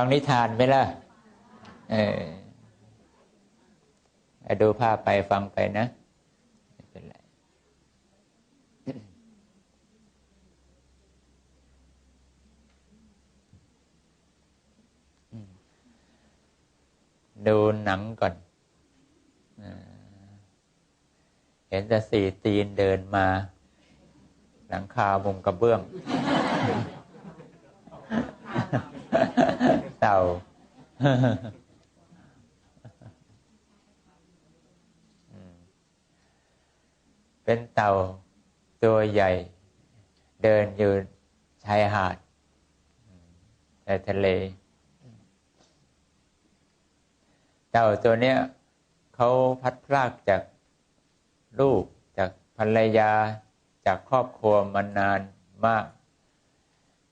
ฟังนิทานไหมล่ะ เออดูภาพไปฟังไปนะไม่เป็นไรดูหนังก่อน เห็นแต่สี่ตีนเดินมา หลังคามุมกระเบื้อง ต่า เป็นเต่าตัวใหญ่ เดินอยู่ชายหาดชายทะเล เต่าตัวเนี้ยเขาพัดพลากจากลูกจากภรรยาจากครอบครัวมานานมาก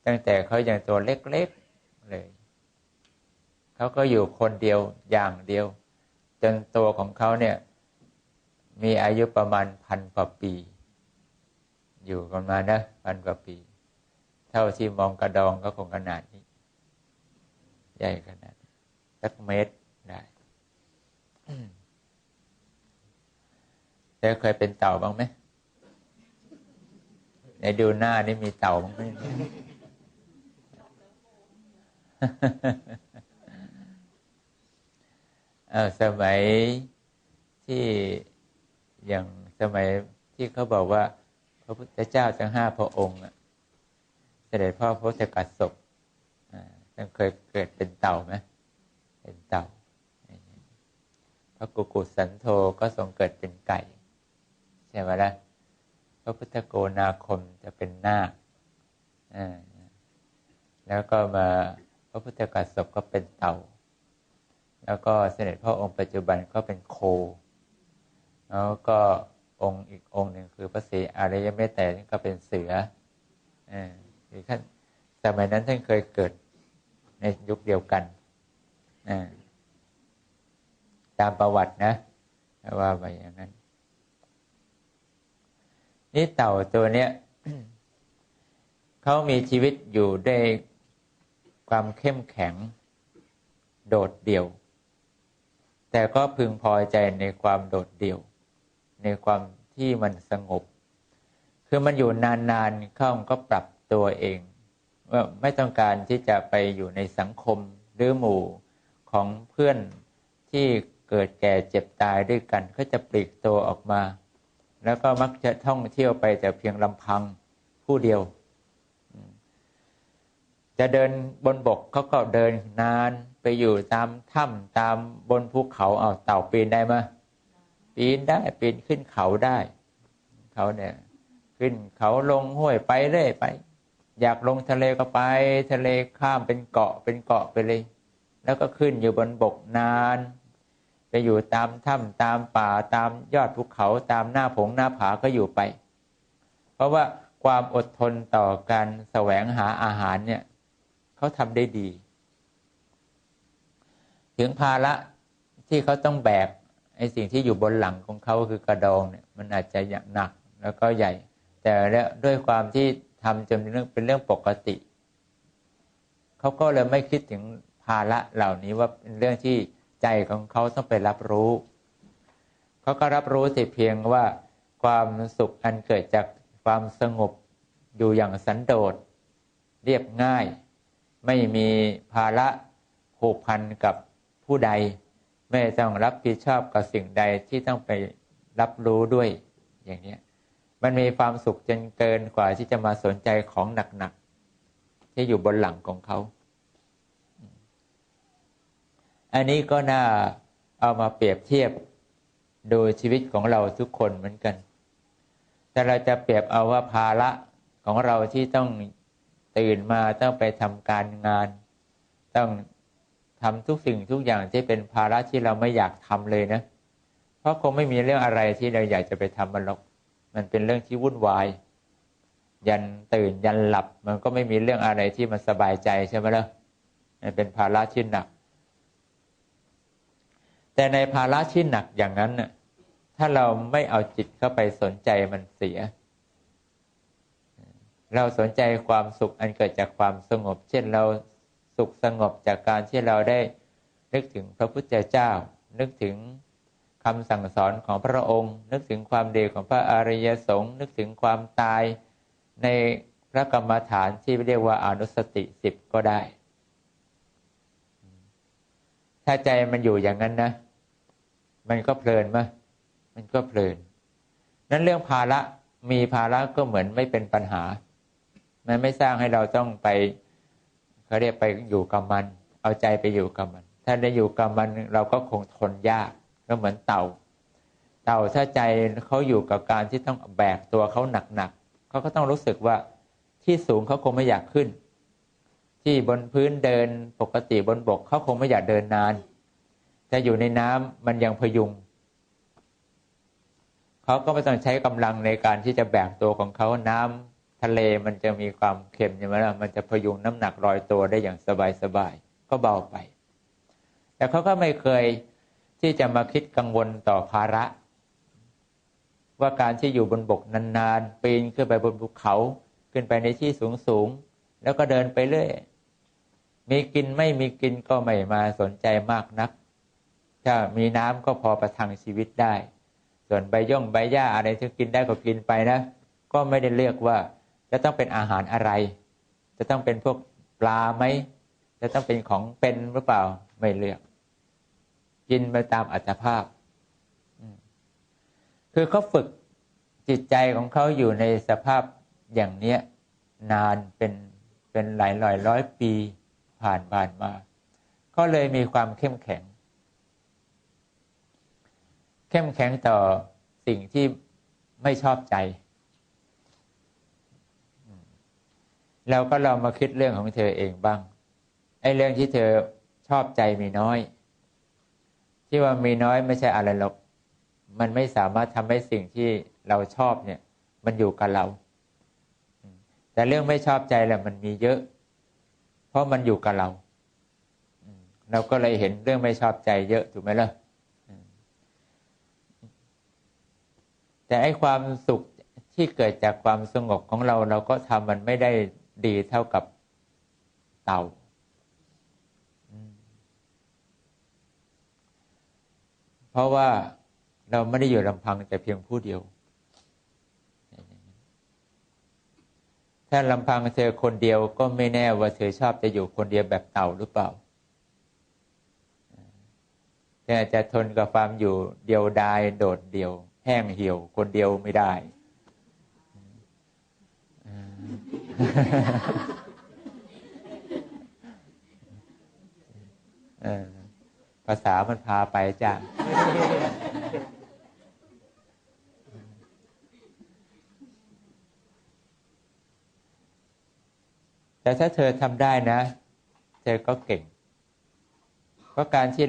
ตั้งแต่เขาย่างตัวเล็กๆเลย เขาก็อยู่คนเดียวอย่างเดียว จนตัวของเขาเนี่ย มีอายุประมาณพันกว่าปี อยู่กันมานะพันกว่าปี เท่าที่มองกระดองก็คงขนาดนี้ ใหญ่ขนาดสักเมตรได้แล้วเคยเป็นเต่าบ้างไหมในดูหน้านี่มีเต่าบ้างไหม สมัยที่อย่างสมัยที่เขาบอกว่า พระพุทธเจ้าทั้งห้าพระองค์เสด็จพ่อพระสกัดศพท่านเคยเกิดเป็นเต่าไหมเป็นเต่าพระกุกุสันโธก็ทรงเกิดเป็นไก่ ใช่ไหมล่ะพระพุทธโกนาคมจะเป็นนาคแล้วก็มาพระพุทธกัสสปก็เป็นเต่า แล้วก็เสด็จพ่อองค์ปัจจุบันก็เป็นโค แล้วก็องค์อีกองค์หนึ่งคือพระศรีอริยเมตไตรก็เป็นเสือคือท่านสมัยนั้นท่านเคยเกิดในยุคเดียวกันตามประวัตินะว่าไปอย่างนั้น นี่เต่าตัวเนี้ยเขามีชีวิตอยู่ด้วยความเข้มแข็ง โดดเดี่ยว แต่ก็พึงพอใจในความโดดเดี่ยว ในความที่มันสงบ คือมันอยู่นานๆเข้าก็ปรับตัวเองว่าไม่ต้องการที่จะไปอยู่ในสังคมหรือหมู่ของเพื่อนที่เกิดแก่เจ็บตายด้วยกัน ก็จะปลีกตัวออกมา แล้วก็มักจะท่องเที่ยวไปแต่เพียงลำพังผู้เดียว จะเดินบนบกเขาก็เดินนานไปอยู่ตามถ้ำตามบนภูเขาเอาเต่าปีนได้ไหมปีนได้ปีนขึ้นเขาได้เขาเนี่ย ขึ้นเขาลงห้วยไปเรื่อยไป อยากลงทะเลก็ไป ทะเลข้ามเป็นเกาะเป็นเกาะไปเลย แล้วก็ขึ้นอยู่บนบกนาน ไปอยู่ตามถ้ำตามป่าตามยอดภูเขาตามหน้าผงหน้าผาก็อยู่ไป เพราะว่าความอดทนต่อการแสวงหาอาหารเนี่ย เขาทำได้ดี ถึงภาระที่เขาต้องแบกไอ้สิ่งที่อยู่บนหลังของเขาคือกระดองเนี่ย มันอาจจะหนักแล้วก็ใหญ่ แต่แล้วด้วยความที่ทำจนเป็นเรื่องเป็นเรื่องปกติ เขาก็เลยไม่คิดถึงภาระเหล่านี้ว่าเป็นเรื่องที่ใจของเขาต้องไปรับรู้เขาก็รับรู้แต่เพียงว่าความสุขอันเกิดจากความสงบอยู่อย่างสันโดษเรียบง่าย ไม่มีภาระผูกพันกับผู้ใด ไม่ต้องรับผิดชอบกับสิ่งใดที่ต้องไปรับรู้ด้วยอย่างนี้มันมีความสุขจนเกินกว่าที่จะมาสนใจของหนักๆที่อยู่บนหลังของเขา อันนี้ก็น่าเอามาเปรียบเทียบดูชีวิตของเราทุกคนเหมือนกัน แต่เราจะเปรียบเอาว่าภาระของเราที่ต้อง ตื่นมาต้องไปทำการงาน ต้องทำทุกสิ่งทุกอย่างที่เป็นภาระที่เราไม่อยากทำเลยนะ เพราะคงไม่มีเรื่องอะไรที่เราอยากจะไปทำมันหรอก มันเป็นเรื่องที่วุ่นวาย ยันตื่นยันหลับ มันก็ไม่มีเรื่องอะไรที่มันสบายใจใช่ไหมล่ะมันเป็นภาระที่หนัก แต่ในภาระที่หนักอย่างนั้นน่ะถ้าเราไม่เอาจิตเข้าไปสนใจมันเสีย เราสนใจความสุขอันเกิดจากความสงบ เช่นเราสุขสงบจากการที่เราได้นึกถึงพระพุทธเจ้า นึกถึงคำสั่งสอนของพระองค์ นึกถึงความดีของพระอริยสงฆ์นึกถึงความตายในพระกรรมฐานที่เรียกว่าอนุสติสิบก็ได้ ถ้าใจมันอยู่อย่างนั้นนะ มันก็เพลินมะมันก็เพลิน นั้นเรื่องภาระมีภาระก็เหมือนไม่เป็นปัญหา มันไม่สร้างให้เราต้องไปเขาเรียกไปอยู่กับมัน เอาใจไปอยู่กับมัน ถ้าได้อยู่กับมันเราก็คงทนยากก็เหมือนเต่า เต่าถ้าใจเขาอยู่กับการที่ต้องแบกตัวเขาหนักๆเขาก็ต้องรู้สึกว่าที่สูงเขาคงไม่อยากขึ้น ที่บนพื้นเดินปกติบนบกเขาคงไม่อยากเดินนาน แต่อยู่ในน้ำมันยังพยุงเขาก็ไม่ต้องใช้กำลังในการที่จะแบกตัวของเขาน้ำ ทะเลมันจะมีความเค็มใช่ไหมล่ะมันจะพยุงน้ำหนักลอยตัวได้อย่างสบายๆก็เบาไป แต่เขาก็ไม่เคยที่จะมาคิดกังวลต่อภาระ ว่าการที่อยู่บนบกนานๆปีนขึ้นไปบนภูเขาขึ้นไปในที่สูงๆแล้วก็เดินไปเรื่อยมีกินไม่มีกินก็ไม่มาสนใจมากนัก ถ้ามีน้ำก็พอประทังชีวิตได้ ส่วนใบย่องใบหญ้าอะไรที่กินได้ก็กินไปนะ ก็ไม่ได้เลือกว่า จะต้องเป็นอาหารอะไร จะต้องเป็นพวกปลาไหม จะต้องเป็นของเป็นหรือเปล่าไม่เลือก กินไปตามอัตภาพ คือเขาฝึกจิตใจของเขาอยู่ในสภาพอย่างเนี้ย นานเป็นเป็นหลายร้อยร้อยปีผ่านผ่านมา ก็เลยมีความเข้มแข็ง เข้มแข็งต่อสิ่งที่ไม่ชอบใจ เราก็ลองมาคิดเรื่องของเธอเองบ้างไอ้เรื่องที่เธอชอบใจมีน้อย ที่ว่ามีน้อยไม่ใช่อะไรหรอกมันไม่สามารถทำให้สิ่งที่เราชอบเนี่ย มันอยู่กับเรา แต่เรื่องไม่ชอบใจแหละมันมีเยอะ เพราะมันอยู่กับเราเราก็เลยเห็นเรื่องไม่ชอบใจเยอะถูกไหมล่ะแต่ไอ้ความสุขที่เกิดจากความสงบของเรา เราก็ทำมันไม่ได้ ดีเท่ากับเต่าเพราะว่าเราไม่ได้อยู่ลำพังแต่เพียงผู้เดียว ถ้าลำพังเธอคนเดียวก็ไม่แน่ว่าเธอชอบจะอยู่คนเดียวแบบเต่าหรือเปล่าแต่จะทนกับความอยู่เดียวดายโดดเดี่ยว แห้งเหี่ยวคนเดียวไม่ได้ ภาษามันพาไปจ้ะแต่ถ้าเธอทำได้นะ เธอก็เก่ง เพราะการที่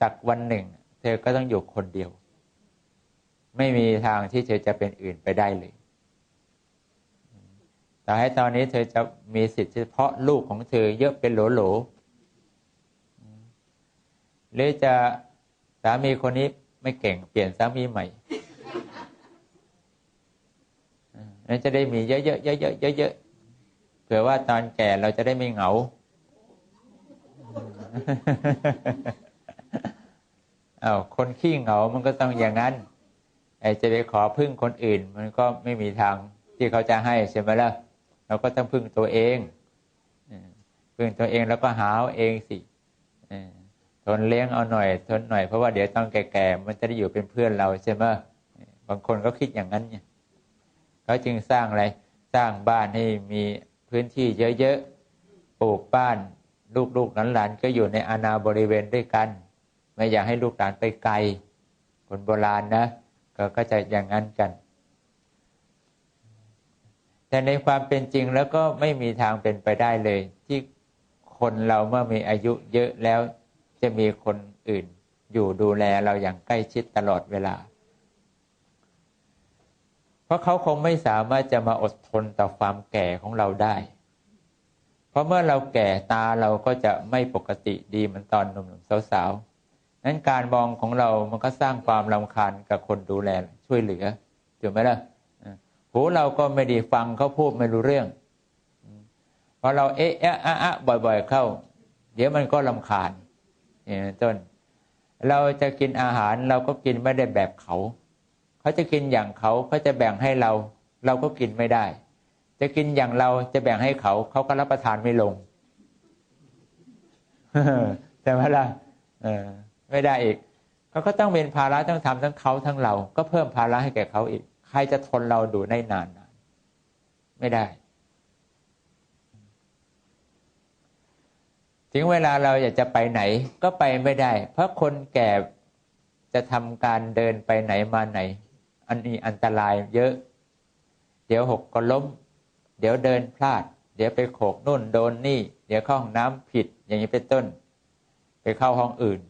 สักวันหนึ่ง เธอก็ต้องอยู่คนเดียว ไม่มีทางที่เธอจะเป็นอื่นไปได้เลย แต่ให้ตอนนี้เธอจะมีสิทธิ์เฉพาะลูกของเธอเยอะเป็นโหลโหลหรือจะสามีคนนี้ไม่เก่งเปลี่ยนสามีใหม่นั้นจะได้มีเยอะๆเยอะๆเยอะๆเผื่อว่าตอนแก่เราจะได้ไม่เหงาอา้าวคนขี้เหงา มันก็ต้องอย่างนั้น ไอ้จะไปขอพึ่งคนอื่น มันก็ไม่มีทางที่เขาจะให้ใช่ไหมล่ะ เราก็ต้องพึ่งตัวเองพึ่งตัวเองแล้วก็หาเองสิทนเลี้ยงเอาหน่อย ทนหน่อยเพราะว่าเดี๋ยวตอนแก่ๆมันจะได้อยู่เป็นเพื่อนเราใช่ไหมบางคนก็คิดอย่างนั้นเนี่ยเขาจึงสร้างอะไรสร้างบ้านให้มีพื้นที่เยอะๆปลูกบ้านลูกๆหลานๆก็อยู่ในอาณาบริเวณด้วยกัน ไม่อยากให้ลูกหลานไปไกล คนโบราณนะก็จะอย่างนั้นกัน แต่ในความเป็นจริงแล้วก็ไม่มีทางเป็นไปได้เลย ที่คนเราเมื่อมีอายุเยอะแล้วจะมีคนอื่น อยู่ดูแลเราอย่างใกล้ชิดตลอดเวลา เพราะเขาคงไม่สามารถจะมาอดทนต่อความแก่ของเราได้ เพราะเมื่อเราแก่ตาเราก็จะไม่ปกติดีเหมือนตอนหนุ่มๆสาวๆนั้นการมองของเรามันก็สร้างความรำคาญกับคนดูแลช่วยเหลือถูกไหมล่ะ หูเราก็ไม่ดีฟังเขาพูดไม่รู้เรื่องพอเราเอ๊ะอะอะบ่อย ๆ เข้า เดี๋ยวมันก็ลำคาญอย่างต้น เราจะกินอาหารเราก็กินไม่ได้แบบเขา เขาจะกินอย่างเขาเขาจะแบ่งให้เรา เราก็กินไม่ได้ จะกินอย่างเราจะแบ่งให้เขา เขาก็รับประทานไม่ลงแต่ว่าล่ะไม่ได้อีกเขาก็ต้องเป็นภาระต้องทำทั้งเขาทั้งเรา ก็เพิ่มภาระให้แก่เขาอีก รจะทนเราดูได้นานนานไม่ได้ ถึงเวลาเราอยากจะไปไหนก็ไปไม่ได้ เพราะคนแก่จะทำการเดินไปไหนมาไหน อันนี้อันตรายเยอะ เดี๋ยวหกก็ล้ม เดี๋ยวเดินพลาด เดี๋ยวไปโขกนู่นโดนนี่ เดี๋ยวเข้าห้องน้ำผิด อย่างนี้เป็นต้น ไปเข้าห้องอื่น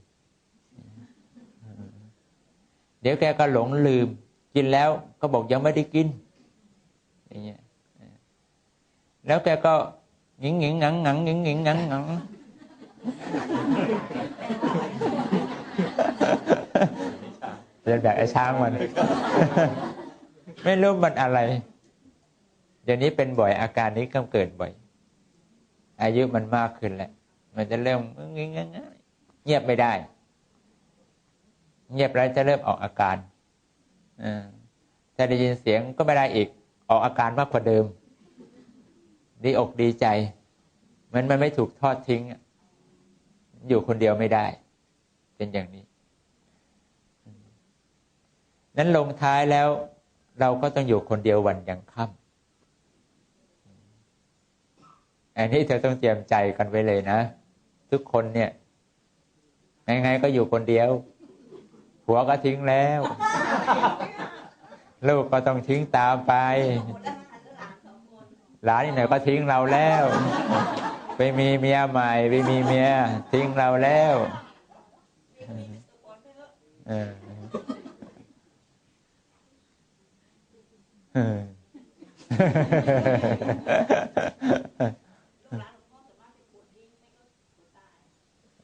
เดี๋ยวแกก็หลงลืม กินแล้วก็บอกยังไม่ได้กินอย่างเงี้ยแล้วแกก็งิงงิงงังงังงิงงิงงังงังเรียนแบบไอ้ช้างมัน ไม่รู้มันอะไร เดี๋ยวนี้เป็นบ่อยอาการนี้ก็เกิดบ่อย อายุมันมากขึ้นแหละ มันจะเริ่มเงียบไม่ได้ เงียบแล้วจะเริ่มออกอาการ ถ้าได้ยินเสียงก็ไม่ได้อีก ออกอาการมากกว่าเดิม ดีอกดีใจ มันมันไม่ถูกทอดทิ้ง อยู่คนเดียวไม่ได้ เป็นอย่างนี้ นั้นลงท้ายแล้ว เราก็ต้องอยู่คนเดียววันยังค่ำอันนี้เธอต้องเตรียมใจกันไว้เลยนะ ทุกคนเนี่ยยังไงก็อยู่คนเดียว หัวก็ทิ้งแล้ว ลูกก็ต้องทิ้งตามไป หลานนี่ไหนก็ทิ้งเราแล้ว ไปมีเมียใหม่ ไปมีเมีย ทิ้งเราแล้วเออเออ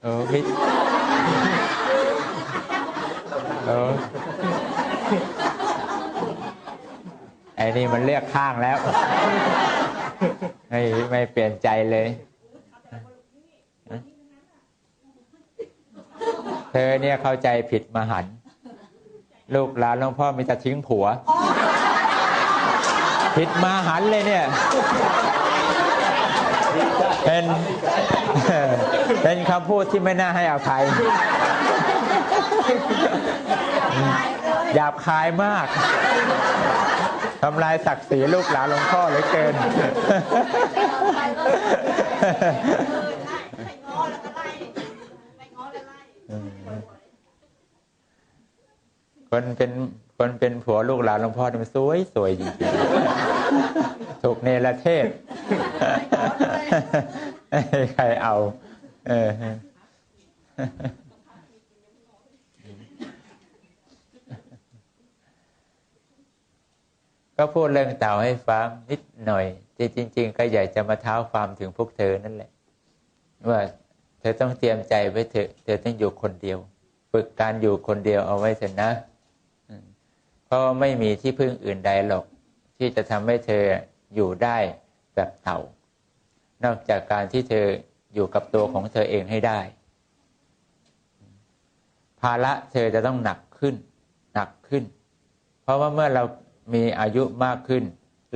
โอ้พิโอ้ไอ้นี่มันเลือกข้างแล้ว ไม่ไม่เปลี่ยนใจเลย เธอเนี่ยเข้าใจผิดมหัน ลูกหลานหลวงพ่อมีแต่ทิ้งผัว ผิดมาหันเลยเนี่ยเป็นเป็นคำพูดที่ไม่น่าให้อภัยหยาบคายมาก ทำลายศักดิ์ศรีลูกหลานหลวงพ่อเหลือเกินคนเป็นคนเป็นผัวลูกหลานหลวงพ่อมันสวยสวยจริงๆถูกเนรเทศใครเอา เออ ก็พูดเรื่องเต่าให้ฟังนิดหน่อยที่จริง ๆ ก็อยากจะมาเท้าความถึงพวกเธอนั่นแหละ ว่าเธอต้องเตรียมใจไว้เถอะเธอต้องอยู่คนเดียวฝึกการอยู่คนเดียวเอาไว้เถอะนะเพราะไม่มีที่พึ่งอื่นใดหรอก ที่จะทำให้เธออยู่ได้แบบเต่า นอกจากการที่เธออยู่กับตัวของเธอเองให้ได้ ภาระเธอจะต้องหนักขึ้น หนักขึ้น เพราะว่าเมื่อเรา มีอายุมากขึ้น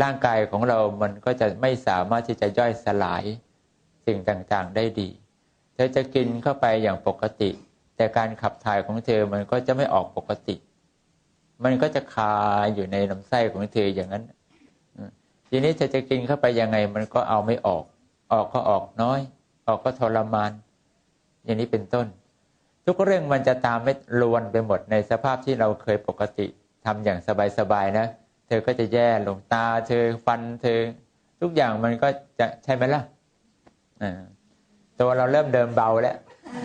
ร่างกายของเรามันก็จะไม่สามารถที่จะย่อยสลายสิ่งต่างๆได้ดีเธอจะกินเข้าไปอย่างปกติ แต่การขับถ่ายของเธอมันก็จะไม่ออกปกติ มันก็จะคาอยู่ในลำไส้ของเธออย่างนั้น ทีนี้เธอจะกินเข้าไปยังไงมันก็เอาไม่ออก ออกก็ออกน้อย ออกก็ทรมาน อย่างนี้เป็นต้น ทุกเรื่องมันจะตามไม่ลวนไปหมดในสภาพที่เราเคยปกติ ทำอย่างสบายๆนะ เธอก็จะแย่ลงตา เธอฟันเธอ ทุกอย่างมันก็จะใช่ไหมล่ะตัวเราเริ่มเดิมเบาแล้ว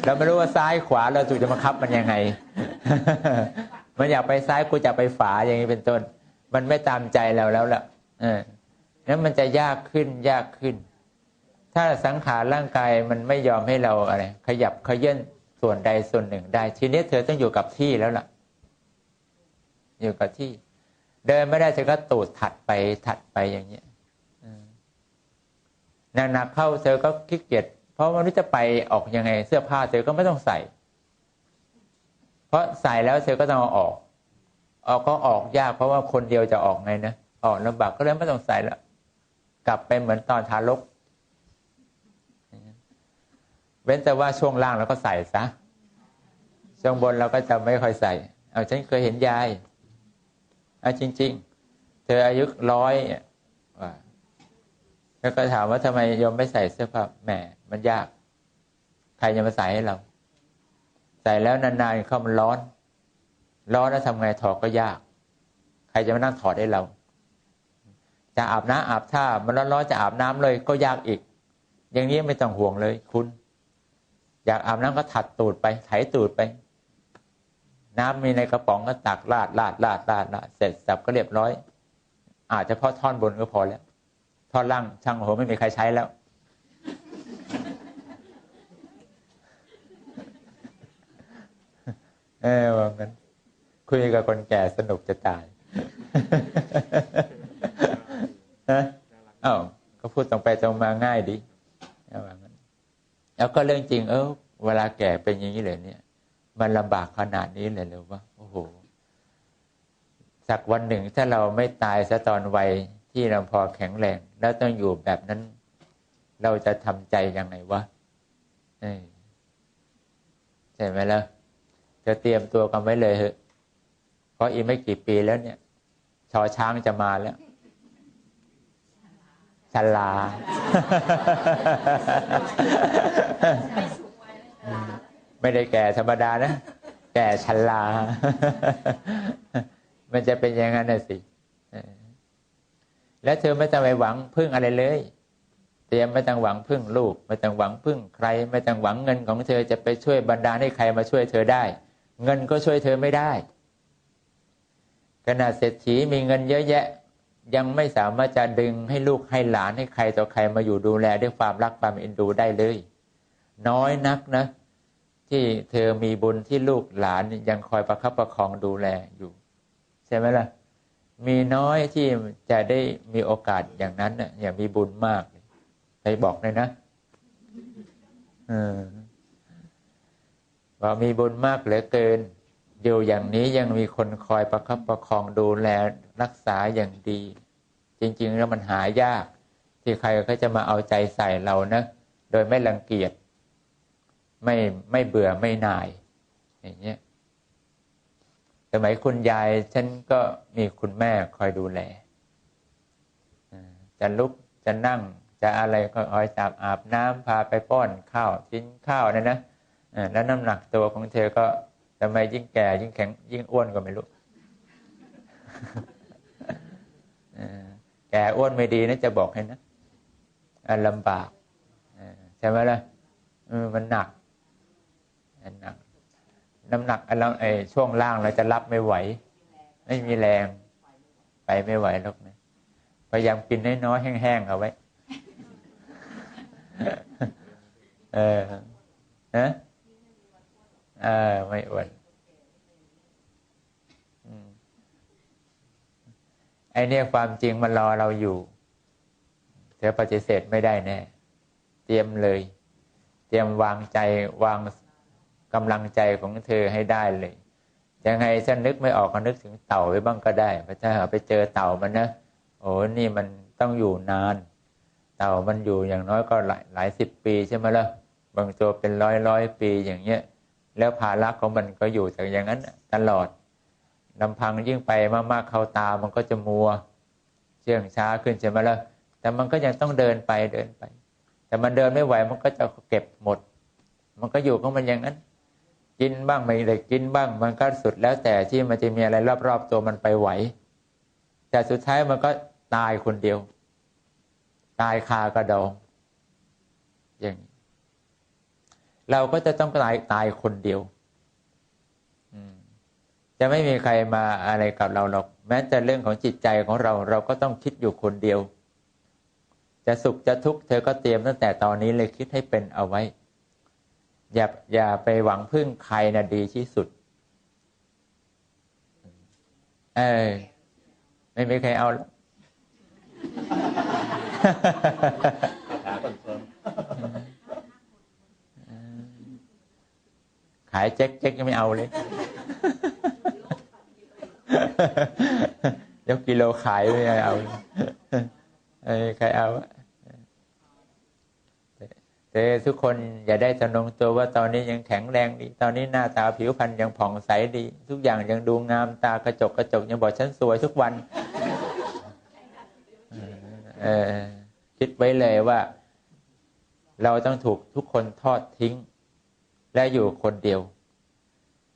เราไม่รู้ว่าซ้ายขวาเราถูกจะมาคับมันยังไง มันอยากไปซ้ายกูจะไปฝาอย่างนี้เป็นต้น มันไม่ตามใจเราแล้วล่ะเออนั้นมันจะยากขึ้นยากขึ้น ถ้าสังขารร่างกายมันไม่ยอมให้เราอะไรขยับขยื่นส่วนใดส่วนหนึ่งได้ ทีนี้เธอต้องอยู่กับที่แล้วล่ะ อยู่กับที่ เดินไม่ได้เธอก็ตูดถัดไปถัดไปอย่างเงี้ยหนักๆเข้าเธอก็ขี้เกียจเพราะมันรู้จะไปออกยังไง เสื้อผ้าเธอก็ไม่ต้องใส่ เพราะใส่แล้วเธอก็ต้องเอาออก ออกก็ออกยากเพราะว่าคนเดียวจะออกไงนะออกลำบากก็เลยไม่ต้องใส่แล้วกลับไปเหมือนตอนทารก เว้นแต่ว่าช่วงล่างเราก็ใส่ซะช่วงบนเราก็จะไม่ค่อยใส่ เอาฉันเคยเห็นยาย อาจริง ๆ เธออายุร้อยแล้วก็ถามว่าทำไมยมไม่ใส่เสื้อผ้าแหมมันยาก ใครจะมาใส่ให้เรา ใส่แล้วนานๆเข้ามันร้อน ร้อนแล้วทำไงถอดก็ยาก ใครจะมานั่งถอดให้เรา จะอาบน้ำอาบท่ามันร้อนๆจะอาบน้ำเลยก็ยากอีก อย่างนี้ไม่ต้องห่วงเลย คุณ อยากอาบน้ำก็ถัดตูดไปไถตูดไป น้ำมีในกระป๋องก็ตักลาดลาดลาดลาดลาดเสร็จสับก็เรียบร้อย อาจจะพอท่อนบนก็พอแล้ว ท่อนล่างช่างโหไม่มีใครใช้แล้ว เออว่างั้นคุยกับคนแก่สนุกจะตายฮะอ้าวก็พูดตรงไปตรงมาง่ายดีว่างั้นแล้วก็เรื่องจริง เออเวลาแก่เป็นอย่างนี้เลยเนี่ย มันลำบากขนาดนี้เลยหรือว่าโอ้โหสักวันหนึ่งถ้าเราไม่ตายซะตอนวัยที่เราพอแข็งแรง แล้วต้องอยู่แบบนั้น เราจะทำใจยังไงวะใช่ไหมล่ะจะเตรียมตัวกันไว้เลยเหอะเพราะอีกไม่กี่ปีแล้วเนี่ยชอช้างจะมาแล้วชลา ไม่ได้แก่ธรรมดานะ แก่ชลา มันจะเป็นอย่างนั้นน่ะสิและเธอไม่ต้องไปหวังพึ่งอะไรเลยเตรียมไม่ต้องหวังพึ่งลูก ไม่ต้องหวังพึ่งใคร ไม่ต้องหวังเงินของเธอจะไปช่วยบรรดาให้ใครมาช่วยเธอได้ เงินก็ช่วยเธอไม่ได้ขณะเศรษฐีมีเงินเยอะแยะ ยังไม่สามารถจะดึงให้ลูกให้หลานให้ใครต่อใครมาอยู่ดูแลด้วยความรักความเอ็นดูได้เลย น้อยนักนะ ที่เธอมีบุญที่ลูกหลานยังคอยประคับประคองดูแลอยู่ ใช่ไหมล่ะ มีน้อยที่จะได้มีโอกาสอย่างนั้นเนี่ยอย่ามีบุญมากไปบอกเลยนะว่ามีบุญมากเหลือเกินอยู่อย่างนี้ยังมีคนคอยประคับประคองดูแลรักษาอย่างดี จริง ๆ แล้วมันหายาก ที่ใครเขาจะมาเอาใจใส่เรานะ โดยไม่รังเกียจ ไม่ไม่เบื่อไม่นายอย่างเงี้ยสมัยคุณยายฉันก็มีคุณแม่คอยดูแลจะลุกจะนั่งจะอะไรก็คอยจับอาบน้ำพาไปป้อนข้าวชิ้นข้าวเนี่ยนะแล้วน้ำหนักตัวของเธอก็ทำไมยิ่งแก่ยิ่งแข็งยิ่งอ้วนก็ไม่รู้แก่อ้วนไม่ดีนะจะบอกให้นะลำบากใช่ไหมล่ะมันหนัก น้ำหนักน้ำหนักเราไอ้ช่วงล่างเราจะรับไม่ไหว ไม่มีแรง ไปไม่ไหวหรอกนะพยายามกินน้อยๆแห้งๆเอาไว้ เออฮะเออไม่อ้วนไอเนี่ยความจริงมันรอเราอยู่เธอปฏิเสธไม่ได้แน่ เตรียมเลย เตรียมวางใจวาง กำลังใจของเธอให้ได้เลย ยังไงฉันนึกไม่ออกก็นึกถึงเต่าไว้บ้างก็ได้พราะถ้าไปเจอเต่ามันนะโอ้นี่มันต้องอยู่นาน เต่ามันอยู่อย่างน้อยก็หลายหลายสิบปีใช่ไหมล่ะบางตัวเป็นร้อยร้อยปีอย่างเงี้ยแล้วภาระของมันก็อยู่จากอย่างนั้นตลอดลำพังยิ่งไปมากๆเข้าตามันก็จะมัวเชื่องช้าขึ้นใช่ไหมล่ะแต่มันก็ยังต้องเดินไปเดินไป แต่มันเดินไม่ไหวมันก็จะเก็บหมด มันก็อยู่ของมันอย่างนั้น กินบ้างไม่ได้กินบ้าง มันก็สุดแล้วแต่ที่มันจะมีอะไรรอบ ๆ ตัวมันไปไหว แต่สุดท้ายมันก็ตายคนเดียว ตายคากระดอง อย่างเราก็จะต้องตายตายคนเดียวจะไม่มีใครมาอะไรกับเราหรอก แม้แต่เรื่องของจิตใจของเรา เราก็ต้องคิดอยู่คนเดียว จะสุขจะทุกข์เธอก็เตรียมตั้งแต่ตอนนี้เลยคิดให้เป็นเอาไว้ อย่าอย่าไปหวังพึ่งใครนะดีที่สุด เออไม่มีใครเอาขายเจ๊กเจ๊กยังไม่เอาเลย ยกกิโลขายไม่เอา เออใครเอา แต่ทุกคนอย่าได้ทนงตัวว่าตอนนี้ยังแข็งแรงดี ตอนนี้หน้าตาผิวพรรณยังผ่องใสดี ทุกอย่างยังดูงามตากระจกกระจกยังบอกฉันสวยทุกวันเออคิดไว้เลยว่า เราต้องถูกทุกคนทอดทิ้ง และอยู่คนเดียว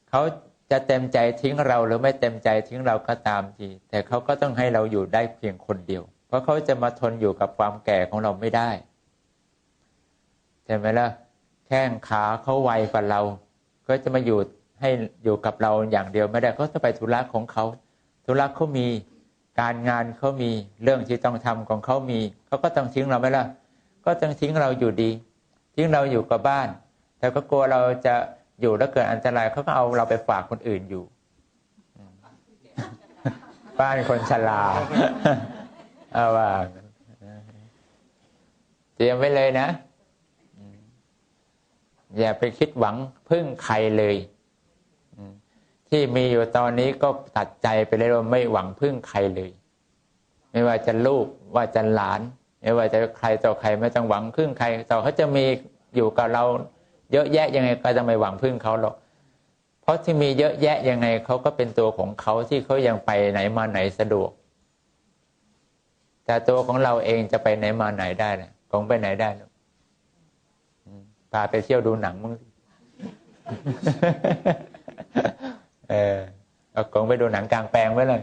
เขาจะเต็มใจทิ้งเราหรือไม่เต็มใจทิ้งเราก็ตามทีแต่เขาก็ต้องให้เราอยู่ได้เพียงคนเดียว เพราะเขาจะมาทนอยู่กับความแก่ของเราไม่ได้ ใช่ไหมล่ะแข้งขาเขาไวกว่าเรา ก็จะมาอยู่ให้อยู่กับเราอย่างเดียวไม่ได้เขาจะไปธุระของเขาธุระเขามีการงานเขามีเรื่องที่ต้องทำของเขามีเขาก็ต้องทิ้งเราไหมล่ะ ก็ต้องทิ้งเราอยู่ดี ทิ้งเราอยู่กับบ้าน แต่ก็กลัวเราจะอยู่แล้วเกิดอันตรายเขาก็เอาเราไปฝากคนอื่นอยู่ บ้านคนชราเอาว่าเตรียมไว้เลยนะ อย่าไปคิดหวังพึ่งใครเลยที่มีอยู่ตอนนี้ก็ตัดใจไปเลยว่าไม่หวังพึ่งใครเลย ไม่ว่าจะลูกว่าจะหลาน ไม่ว่าจะใครต่อใครไม่ต้องหวังพึ่งใคร ต่อเขาจะมีอยู่กับเรา เยอะแยะยังไงก็จะไม่หวังพึ่งเขาหรอกเพราะที่มีเยอะแยะยังไงเขาก็เป็นตัวของเขาที่เขายังไปไหนมาไหนสะดวก แต่ตัวของเราเองจะไปไหนมาไหนได้นะคงไปไหนได้หรอกาไปเที่ยวดูหนังมึงเออเอากงไปดูหนังกลางแปลงไว้เลย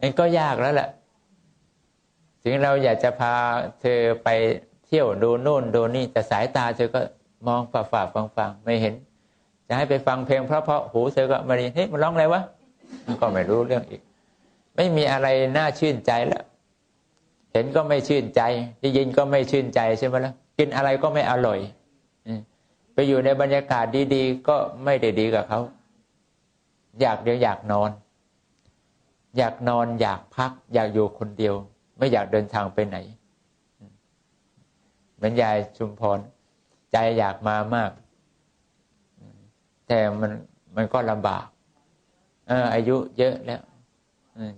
นี่ก็ยากแล้วแหละ ถึงเราอยากจะพาเธอไปเที่ยวดูโน่นดูนี่ แต่สายตาเธอก็มองฝ่าฝ่าฟังฟังไม่เห็น จะให้ไปฟังเพลงเพราะเพราะหูเธอก็มาดีเฮ้ยมันร้องอะไรวะก็ไม่รู้เรื่องอีก ไม่มีอะไรน่าชื่นใจแล้ว เห็นก็ไม่ชื่นใจ ได้ยินก็ไม่ชื่นใจใช่ไหมล่ะกินอะไรก็ไม่อร่อยไปอยู่ในบรรยากาศดีๆ ก็ไม่ได้ดีกับเขา อยากเดียวอยากนอน อยากนอนอยากพัก อยากอยู่คนเดียว ไม่อยากเดินทางไปไหน เหมือนยายชุมพร ใจอยากมามาก แต่มันมันก็ลำบากอออายุเยอะแล้ว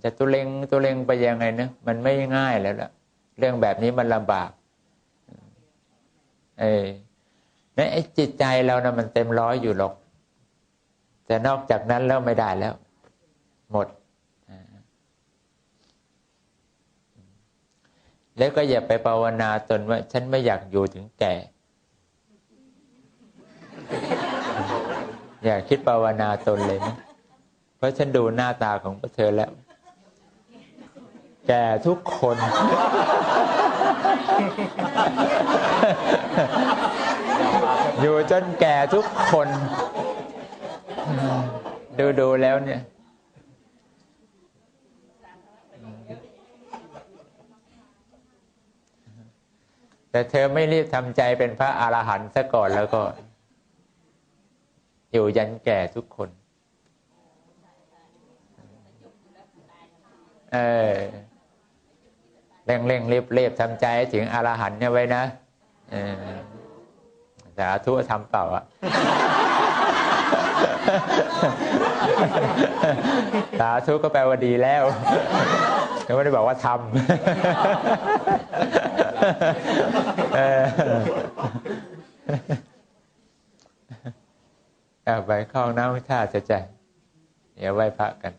จะตัวเล็งตัวเล็งไปยังไงเนะมันไม่ง่ายแล้วล่ะ เรื่องแบบนี้มันลำบากเออในไอ้จิตใจเรานะมันเต็มร้อยอยู่หรอก แต่นอกจากนั้นแล้วไม่ได้แล้ว หมด แล้วก็อย่าไปภาวนาตนว่า ฉันไม่อยากอยู่ถึงแก่ อย่าคิดภาวนาตนเลยนะ เพราะฉันดูหน้าตาของพวกเธอแล้ว แก่ทุกคน อยู่จนแก่ทุกคน ดูดูแล้วเนี่ยแต่เธอไม่รีบทำใจเป็นพระอรหันต์ซะก่อนแล้วก็ อยู่ยันแก่ทุกคน เออ เร่งเร่งรีบรีบทำใจถึงอรหันต์เนี่ยไว้นะสาธุทำเปล่าอะสาธุก็แปลว่าดีแล้วแต่ไม่ได้บอกว่าทำเอาไปเข้าน้ำท่าจะใจ เดี๋ยวไหว้พระกัน